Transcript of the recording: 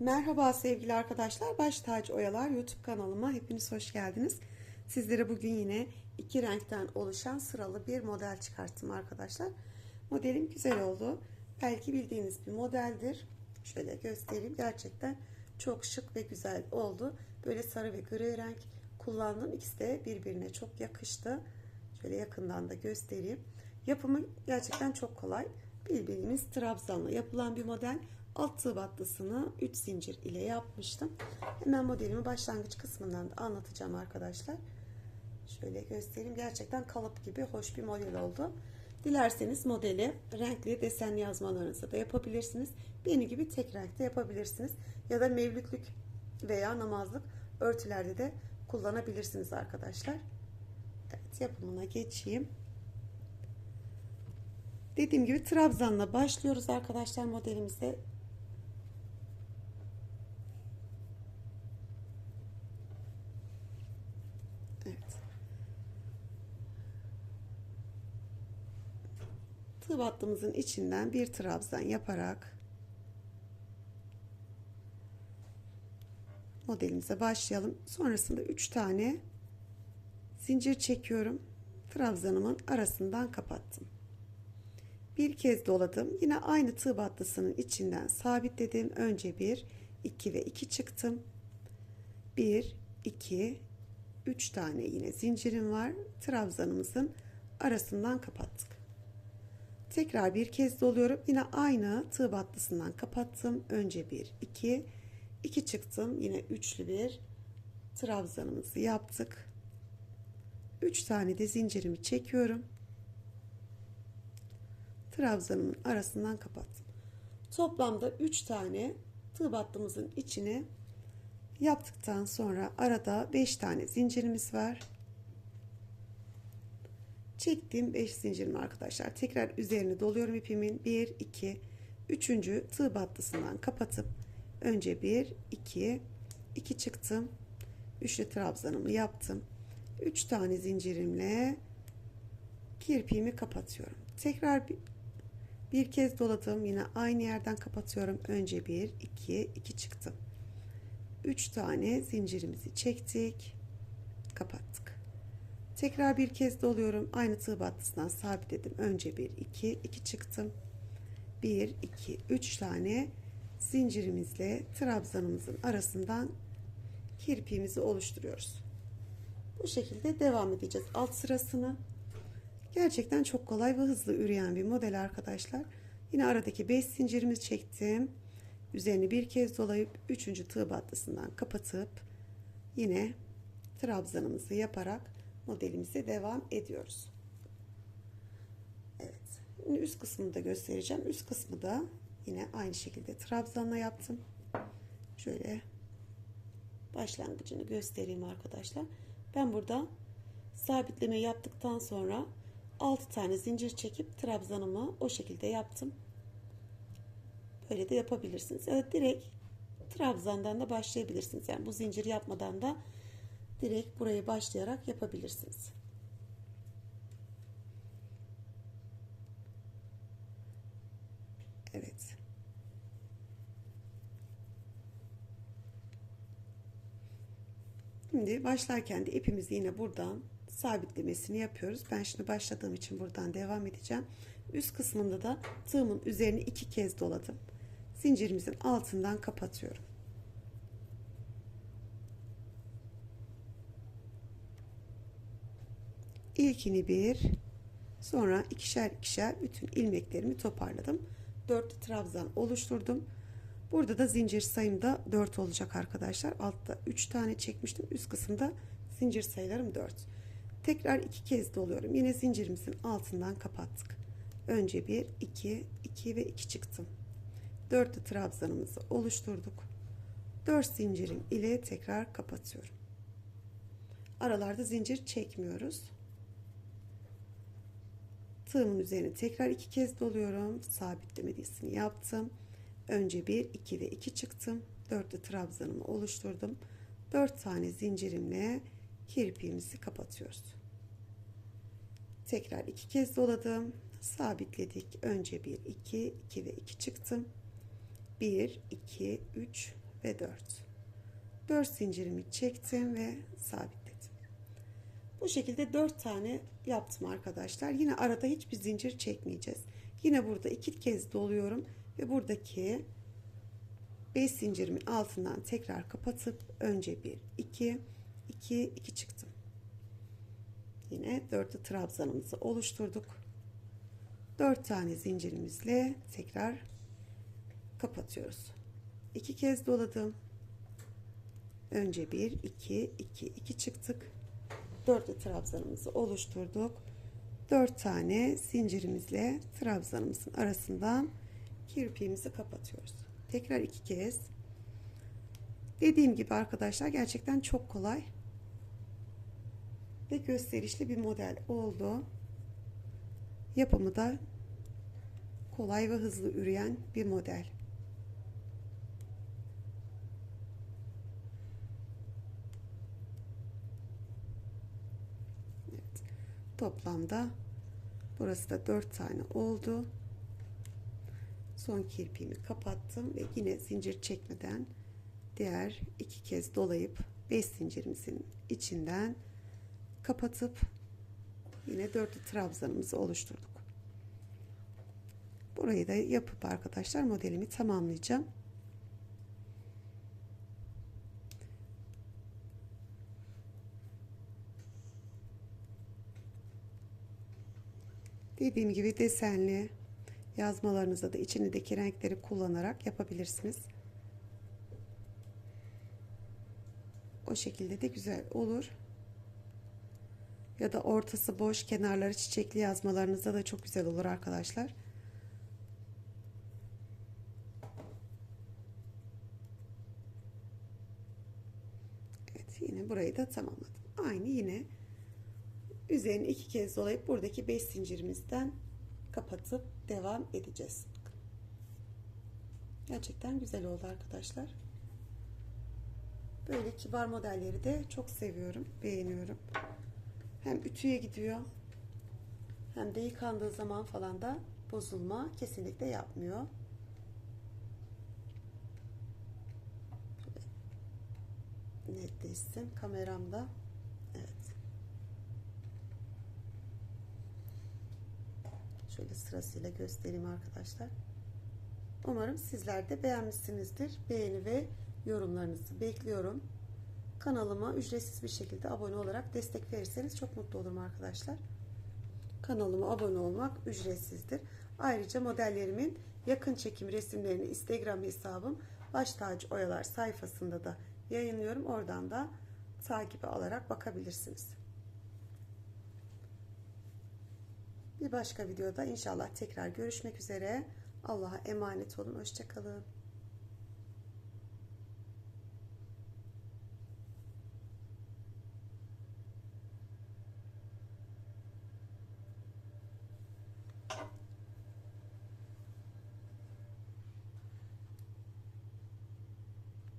Merhaba sevgili arkadaşlar. Baş Tacı Oyalar YouTube kanalıma hepiniz hoş geldiniz. Sizlere bugün yine iki renkten oluşan sıralı bir model çıkarttım arkadaşlar. Modelim güzel oldu. Belki bildiğiniz bir modeldir. Şöyle göstereyim. Gerçekten çok şık ve güzel oldu. Böyle sarı ve gri renk kullandım. İkisi de birbirine çok yakıştı. Şöyle yakından da göstereyim. Yapımı gerçekten çok kolay. Bildiğimiz trabzanla yapılan bir model. Alt tığ battısını 3 zincir ile yapmıştım. Hemen modelimi başlangıç kısmından da anlatacağım arkadaşlar. Şöyle göstereyim. Gerçekten kalıp gibi hoş bir model oldu. Dilerseniz modeli renkli desenli yazmalarınızı da yapabilirsiniz. Benim gibi tek renkte yapabilirsiniz. Ya da mevlütlük veya namazlık örtülerde de kullanabilirsiniz arkadaşlar. Evet yapımına geçeyim. Dediğim gibi trabzanla başlıyoruz arkadaşlar modelimize. Evet. Tığ battığımızın içinden bir trabzan yaparak modelimize başlayalım. Sonrasında 3 tane zincir çekiyorum. Trabzanımın arasından kapattım. Bir kez doladım. Yine aynı tığ battısının içinden sabitledim. Önce 1, 2 ve 2 çıktım. 1, 2, 3 tane yine zincirim var. Trabzanımızın arasından kapattık. Tekrar bir kez doluyorum. Yine aynı tığ battısından kapattım. Önce 1, 2, 2 çıktım. Yine üçlü bir trabzanımızı yaptık. 3 tane de zincirimi çekiyorum trabzanımın arasından kapattım. Toplamda 3 tane tığ battığımızın içine yaptıktan sonra arada 5 tane zincirimiz var. Çektiğim 5 zincirim arkadaşlar. Tekrar üzerine doluyorum ipimin. 1 2 3. tığ battısından kapatıp önce 1 2 2 çıktım. Üçlü trabzanımı yaptım. 3 tane zincirimle kirpiğimi kapatıyorum. Tekrar bir bir kez doladım. Yine aynı yerden kapatıyorum. Önce 1, 2, 2 çıktım. 3 tane zincirimizi çektik. Kapattık. Tekrar bir kez doluyorum. Aynı tığ battısından sabitledim. Önce 1, 2, 2 çıktım. 1, 2, 3 tane zincirimizle trabzanımızın arasından kirpiğimizi oluşturuyoruz. Bu şekilde devam edeceğiz. Alt sırasını Gerçekten çok kolay ve hızlı üreyen bir model arkadaşlar. Yine aradaki 5 zincirimizi çektim. Üzerini bir kez dolayıp 3. tığ battısından kapatıp yine trabzanımızı yaparak modelimize devam ediyoruz. Evet. Şimdi üst kısmını da göstereceğim. Üst kısmı da yine aynı şekilde trabzanla yaptım. Şöyle başlangıcını göstereyim arkadaşlar. Ben burada sabitleme yaptıktan sonra 6 tane zincir çekip trabzanımı o şekilde yaptım. Böyle de yapabilirsiniz. Evet direkt trabzandan da başlayabilirsiniz. Yani bu zincir yapmadan da direkt burayı başlayarak yapabilirsiniz. Evet. Şimdi başlarken de ipimizi yine buradan sabitlemesini yapıyoruz. Ben şimdi başladığım için buradan devam edeceğim. Üst kısmında da tığımın üzerine iki kez doladım. Zincirimizin altından kapatıyorum. İlkini bir, sonra ikişer ikişer bütün ilmeklerimi toparladım. Dört trabzan oluşturdum. Burada da zincir sayım da 4 olacak arkadaşlar. Altta 3 tane çekmiştim. Üst kısımda zincir sayılarım 4. Tekrar iki kez doluyorum. Yine zincirimizin altından kapattık. Önce bir, iki, iki ve iki çıktım. Dörtlü trabzanımızı oluşturduk. Dört zincirim ile tekrar kapatıyorum. Aralarda zincir çekmiyoruz. Tığımın üzerine tekrar iki kez doluyorum. Sabitlemesini yaptım. Önce bir, iki ve iki çıktım. Dörtlü trabzanımı oluşturdum. Dört tane zincirimle kirpiğimizi kapatıyoruz. Tekrar iki kez doladım. Sabitledik. Önce 1, 2, 2 ve 2 çıktım. 1, 2, 3 ve 4. 4 zincirimi çektim ve sabitledim. Bu şekilde 4 tane yaptım arkadaşlar. Yine arada hiçbir zincir çekmeyeceğiz. Yine burada iki kez doluyorum ve buradaki 5 zincirimin altından tekrar kapatıp önce 1 2 2 2 çıktım. Yine dörtlü trabzanımızı oluşturduk. 4 tane zincirimizle tekrar kapatıyoruz. 2 kez doladım. Önce 1 2 2 2 çıktık. Dörtlü trabzanımızı oluşturduk. 4 tane zincirimizle trabzanımızın arasından kirpiğimizi kapatıyoruz. Tekrar iki kez. Dediğim gibi arkadaşlar gerçekten çok kolay ve gösterişli bir model oldu. Yapımı da kolay ve hızlı üreyen bir model. Toplamda burası da 4 tane oldu. Son kirpiğimi kapattım ve yine zincir çekmeden diğer iki kez dolayıp 5 zincirimizin içinden kapatıp yine dörtlü trabzanımızı oluşturduk. Burayı da yapıp arkadaşlar modelimi tamamlayacağım. Dediğim gibi desenli yazmalarınızda da içindeki renkleri kullanarak yapabilirsiniz. O şekilde de güzel olur. Ya da ortası boş, kenarları çiçekli yazmalarınızda da çok güzel olur arkadaşlar. Evet, yine burayı da tamamladım. Aynı yine üzerini iki kez dolayıp buradaki 5 zincirimizden kapatıp devam edeceğiz. Gerçekten güzel oldu arkadaşlar. Böyle kibar modelleri de çok seviyorum, beğeniyorum. Hem ütüye gidiyor hem de yıkandığı zaman falan da bozulma kesinlikle yapmıyor. Netleşsin kameramda. Evet. Şöyle sırasıyla göstereyim arkadaşlar. Umarım sizler de beğenmişsinizdir. Beğeni ve yorumlarınızı bekliyorum. Kanalıma ücretsiz bir şekilde abone olarak destek verirseniz çok mutlu olurum arkadaşlar. Kanalıma abone olmak ücretsizdir. Ayrıca modellerimin yakın çekim resimlerini Instagram hesabım Baş Tacı Oyalar sayfasında da yayınlıyorum. Oradan da takibi alarak bakabilirsiniz. Bir başka videoda inşallah tekrar görüşmek üzere. Allah'a emanet olun. Hoşçakalın.